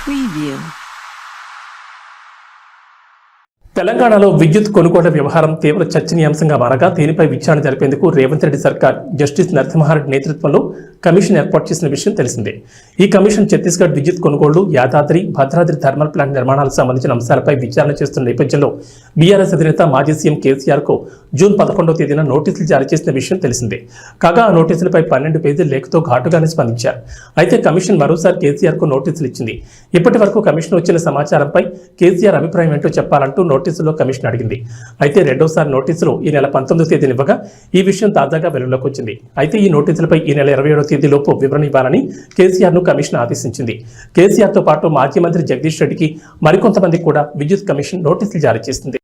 Preview తెలంగాణలో విద్యుత్ కొనుగోళ్ళ వ్యవహారం తీవ్ర చర్చనీయాంశంగా మారగా దీనిపై విచారణ జరిపేందుకు రేవంత్ రెడ్డి సర్కార్ జస్టిస్ నరసింహారెడ్డి నేతృత్వంలో కమిషన్ ఏర్పాటు చేసిన విషయం తెలిసిందే. ఈ కమిషన్ ఛత్తీస్గఢ్ విద్యుత్ కొనుగోళ్ళు యాదాద్రి భద్రాద్రి థర్మల్ ప్లాంట్ నిర్మాణాలకు సంబంధించిన అంశాలపై విచారణ చేస్తున్న నేపథ్యంలో బీఆర్ఎస్ అధినేత మాజీ సీఎం కేసీఆర్కు జూన్ పదకొండవ తేదీన నోటీసులు జారీ చేసిన విషయం తెలిసిందే. కాగా ఆ నోటీసులపై పన్నెండు పేజీల లేఖతో ఘాటుగానే స్పందించారు. అయితే కమిషన్ మరోసారి కేసీఆర్కు నోటీసులు ఇచ్చింది. ఇప్పటి వరకు కమిషన్ వచ్చిన సమాచారంపై కేసీఆర్ అభిప్రాయం ఏంటో చెప్పాలంటూ నోటీసులో కమిషన్ అడిగింది. అయితే రెండోసారి నోటీసులు ఈ నెల పంతొమ్మిదో తేదీనివ్వగా ఈ విషయం తాజాగా వెలుగులోకి వచ్చింది. అయితే ఈ నోటీసులపై ఈ నెల ఇరవై తేదీలోపు వివరణ ఇవ్వాలని కేసీఆర్ను కమిషన్ ఆదేశించింది. కేసీఆర్తో పాటు మాజీ మంత్రి జగదీష్ రెడ్డికి మరికొంతమంది కూడా విద్యుత్ కమిషన్ నోటీసులు జారీ చేసింది.